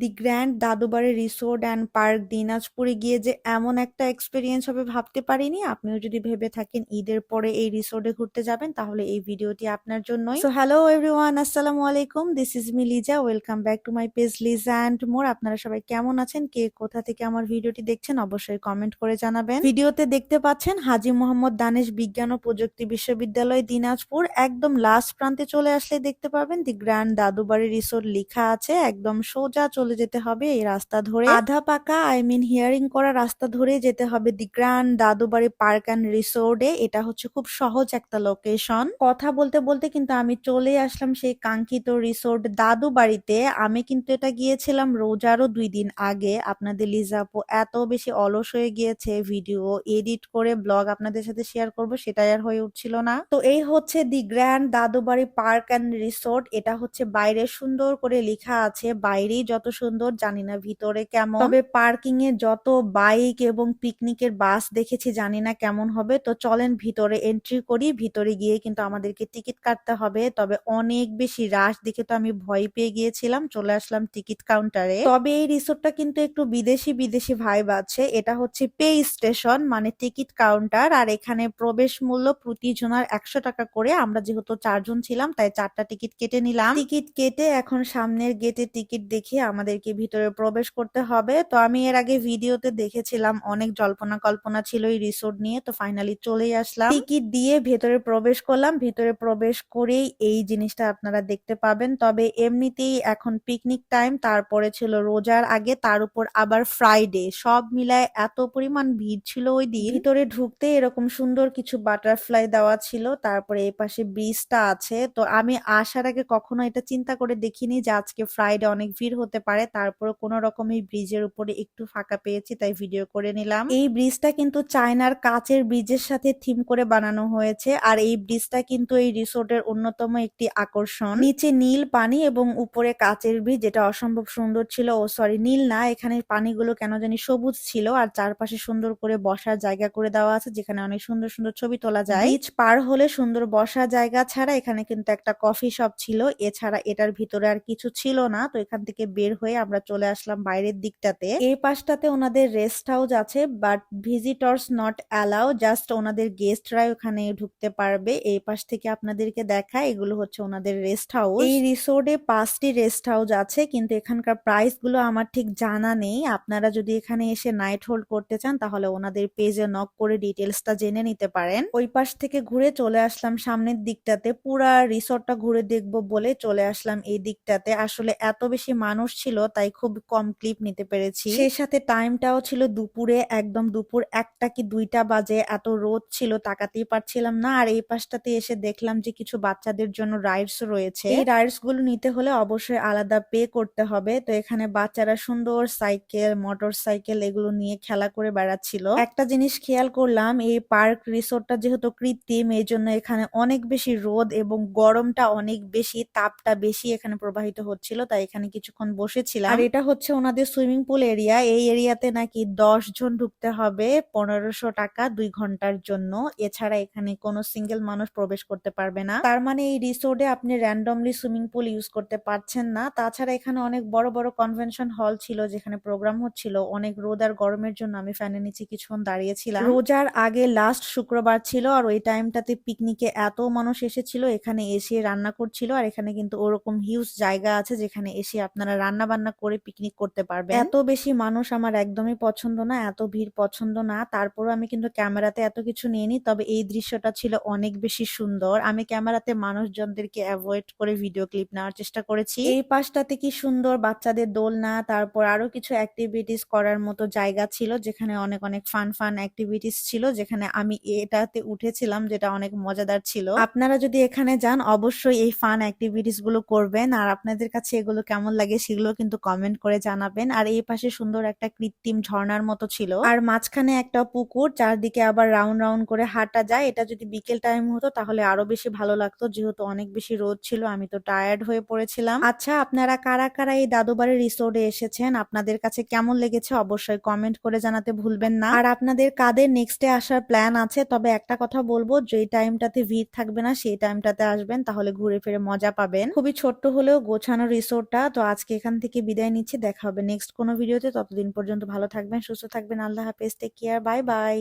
The grand Dadubari resort and park দিনাজপুরে গিয়ে যে এমন একটা এক্সপিরিয়েন্স হবে ভাবতে পারিনি? আপনিও যদি ভেবে থাকেন ঈদের পরে এই রিসোর্টে ঘুরতে যাবেন, তাহলে এই ভিডিওটি আপনার জন্যই। সো হ্যালো এভরিওয়ান আসসালামু আলাইকুম this is me Liza welcome back to my page Liza and more আপনারা সবাই কেমন আছেন? কে কোথা থেকে আমার ভিডিওটি দেখছেন, অবশ্যই কমেন্ট করে জানাবেন। ভিডিওতে দেখতে পাচ্ছেন হাজি মোহাম্মদ দানেশ বিজ্ঞান ও প্রযুক্তি বিশ্ববিদ্যালয়, দিনাজপুর। একদম লাস্ট প্রান্তে চলে আসলে দেখতে পাবেন, দি গ্র্যান্ড দাদুবাড়ি রিসোর্ট লেখা আছে, একদম সোজা চলে যেতে হবে, এই রাস্তা ধরে। আধা পাকা আই মিন হিয়ারিং করা রাস্তা ধরে যেতে হবে the grand Dadubari park and রিসোর্টে এটা হচ্ছে খুব সহজ একটা লোকেশন কথা বলতে বলতে কিন্তু আমি চলে আসলাম সেই কাঙ্ক্ষিত রিসোর্ট দাদু বাড়িতে আমি কিন্তু এটা গিয়েছিলাম রোজারও দুই দিন আগে। আপনাদের লিজাপু এত বেশি অলস হয়ে গিয়েছে ভিডিও এডিট করে ব্লগ আপনাদের সাথে শেয়ার করব, সেটাই আর হয়ে উঠছিল না। তো এই হচ্ছে the grand Dadubari park and resort এটা হচ্ছে বাইরে সুন্দর করে লেখা আছে, বাইরেই যত সুন্দর, জানি না ভিতরে কেমন। তবে পার্কিং এ যত বাইক এবং পিকনিকের বাস দেখেছি, জানি না কেমন হবে। তো চলেন ভিতরে এন্ট্রি করি, ভিতরে গিয়ে কিন্তু আমাদেরকে টিকিট কাটতে হবে। তবে অনেক বেশি রাশ দেখে তো আমি ভয় পেয়ে গিয়েছিলাম, চলে আসলাম টিকিট কাউন্টারে তবে এই রিসোর্টটা কিন্তু একটু বিদেশি বিদেশি ভাইব আছে। এটা হচ্ছে পে স্টেশন মানে টিকিট কাউন্টার আর এখানে প্রবেশ মূল্য প্রতি জনার একশো টাকা করে। আমরা যেহেতু চারজন ছিলাম, তাই চারটা টিকিট কেটে নিলাম। টিকিট কেটে এখন সামনের গেটে টিকিট দেখিয়ে আমাদেরকে ভিতরে প্রবেশ করতে হবে। তো আমি এর আগে ভিডিওতে দেখেছিলাম, অনেক জল্পনা কল্পনা ছিল এই রিসোর্ট নিয়ে। তো ফাইনালি চলেই আসলাম। টিকিট দিয়ে ভেতরে প্রবেশ করলাম। ভিতরে প্রবেশ করেই এই জিনিসটা আপনারা দেখতে পাবেন। তবে এমনিতেই এখন পিকনিক টাইম তারপরে ছিল রোজার আগে, তার উপর আবার ফ্রাইডে সব মিলায় এত পরিমাণ ভিড় ছিল ওই দিন। ভিতরে ঢুকতে এরকম সুন্দর কিছু বাটারফ্লাই দেওয়া ছিল। তারপরে এই পাশে ব্রিজটা আছে। তো আমি আসার আগে কখনো এটা চিন্তা করে দেখিনি যে আজকে ফ্রাইডে অনেক ভিড় হতে পারে। তারপর কোনো রকম এই ব্রিজের উপরে একটু ফাঁকা পেয়েছি তাই ভিডিও করে নিলাম। এই ব্রিজটা কিন্তু চায়নার কাচের ব্রিজের সাথে থিম করে বানানো হয়েছে আর এই ব্রিজটা কিন্তু এই রিসোর্টের অন্যতম একটি আকর্ষণ। নিচে নীল পানি এবং উপরে কাচের ব্রিজ যেটা অসম্ভব সুন্দর ছিল। ও সরি নীল না এখানে পানিগুলো কেন জানি সবুজ ছিল আর চারপাশে সুন্দর করে বসার জায়গা করে দেওয়া আছে যেখানে অনেক সুন্দর সুন্দর ছবি তোলা যায়। ব্রিজ পার হলে সুন্দর বসার জায়গা ছাড়া এখানে কিন্তু একটা কফি শপ ছিল। এছাড়া এটার ভিতরে আর কিছু ছিল না তো এখান থেকে বের হয়ে আমরা চলে আসলাম বাইরের দিকটাতে। এই পাশটাতে ওনাদের রেস্ট হাউস আছে but visitors not allow just ওনাদের গেস্টরাই ওখানে ঢুকতে পারবে। এই পাশ থেকে আপনাদেরকে দেখায়, এগুলো হচ্ছে ওনাদের রেস্ট হাউস এই রিসোর্টে পাঁচটি রেস্ট হাউস আছে, কিন্তু এখানকার প্রাইসগুলো আমার ঠিক জানা নেই। আপনারা যদি এখানে এসে নাইট হোল্ড করতে চান, তাহলে ওনাদের পেজে নক করে ডিটেলসটা জেনে নিতে পারেন। ওই পাশ থেকে ঘুরে চলে আসলাম সামনের দিকটাতে। পুরা রিসোর্টটা ঘুরে দেখব বলে চলে আসলাম এই দিকটাতে। আসলে এত বেশি মানুষ ছিল তাই খুব কম ক্লিপ নিতে পেরেছি। সেই সাথে টাইমটাও ছিল দুপুরে একদম দুপুর একটা কি দুইটা বাজে এত রোদ ছিল তাকাতেই পারছিলাম না। আর এই পাশটাতে এসে দেখলাম যে কিছু বাচ্চাদের জন্য রাইডস রয়েছে। এই রাইডসগুলো নিতে হলে অবশ্যই আলাদা পে করতে হবে। তো এখানে বাচ্চারা সুন্দর সাইকেল মোটর সাইকেল এগুলো নিয়ে খেলা করে বেড়াচ্ছিল। একটা জিনিস খেয়াল করলাম এই পার্ক রিসোর্টটা যেহেতু কৃত্রিম এই জন্য এখানে অনেক বেশি রোদ এবং গরমটা অনেক বেশি তাপটা বেশি এখানে প্রবাহিত হচ্ছিল তাই এখানে কিছুক্ষণ বসেছিলাম। আর এটা হচ্ছে ওনাদের সুইমিং পুল এরিয়া। এই এরিয়াতে নাকি দশ জন ঢুকতে হবে পনেরোশো টাকা দুই ঘণ্টার জন্য। এছাড়া এখানে কোনো সিঙ্গেল মানুষ প্রবেশ করতে পারবে না। তার মানে এই রিসোর্টে আপনি র্যান্ডমলি সুইমিং পুল ইউজ করতে পারছেন না। তাছাড়া এখানে অনেক বড় বড় কনভেনশন হল ছিল যেখানে প্রোগ্রাম হচ্ছিল। অনেক রোদ আর গরমের জন্য আমি ফ্যানের নিচে কিছুক্ষণ দাঁড়িয়েছিলাম। রোজার আগে লাস্ট শুক্রবার ছিল আর ওই টাইমটাতে পিকনিকে এত মানুষ এসেছিল। এখানে এসে রান্না করছিল আর এখানে কিন্তু ওরকম হিউজ জায়গা আছে যেখানে এসে আপনারা রান্না বান্না করে পিকনিক করতে পারবে এত বেশি মানুষ আমার একদমই পছন্দ না এত ভিড় পছন্দ না। তারপরও আমি কিন্তু ক্যামেরাতে এত কিছু নিইনি তবে এই দৃশ্যটা ছিল অনেক বেশি সুন্দর। আমি ক্যামেরাতে মানুষজনদেরকে অ্যাভয়েড করে ভিডিও ক্লিপ নেওয়ার চেষ্টা করেছি। এই পাশটাতে কি সুন্দর বাচ্চাদের দোলনা তারপর আরও কিছু অ্যাক্টিভিটিস করার মতো জায়গা ছিল যেখানে অনেক অনেক ফান ফান অ্যাক্টিভিটিস ছিল যেখানে আমি এটাতে উঠেছিলাম যেটা অনেক মজাদার ছিল। আপনারা যদি এখানে যান অবশ্যই এই ফান অ্যাক্টিভিটিসগুলো করবেন। আর আপনাদের কাছে এগুলো কেমন লাগে সেগুলো কিন্তু কমেন্ট করে জানাবেন। আর এই পাশে সুন্দর একটা কৃত্রিম ঝর্ণার মতো ছিল। আর মাঝখানে একটা পুকুর, চারদিকে আবার রাউন্ড রাউন্ড করে হাঁটা যায়। এটা যদি বিকেল টাইম হতো তাহলে আরও বেশি ভালো লাগতো। যেহেতু অনেক বেশি রোদ ছিল, আমি তো টায়ার্ড হয়ে পড়েছিলাম। আচ্ছা আপনারা কারা কারা এই দাদুবাড়ি রিসোর্টে এসেছেন? আপনাদের কাছে কেমন লেগেছে অবশ্যই কমেন্ট করে জানাতে ভুলবেন না। আর আপনাদের কাদের নেক্সটে আসার প্ল্যান আছে? তবে একটা কথা বলব যে টাইমটাতে ভিড় থাকবে না, সেই টাইমটাতে আসবেন, তাহলে ঘুরে ফিরে মজা পাবেন। খুবই ছোট্ট হলেও গোছানো রিসোর্টটা তো আজকে এখান থেকে বিদায় নিচ্ছি, দেখা হবে নেক্সট কোনো ভিডিওতে ততদিন পর্যন্ত ভালো থাকবেন, সুস্থ থাকবেন। আল্লাহ হাফেজ টেক কেয়ার বাই বাই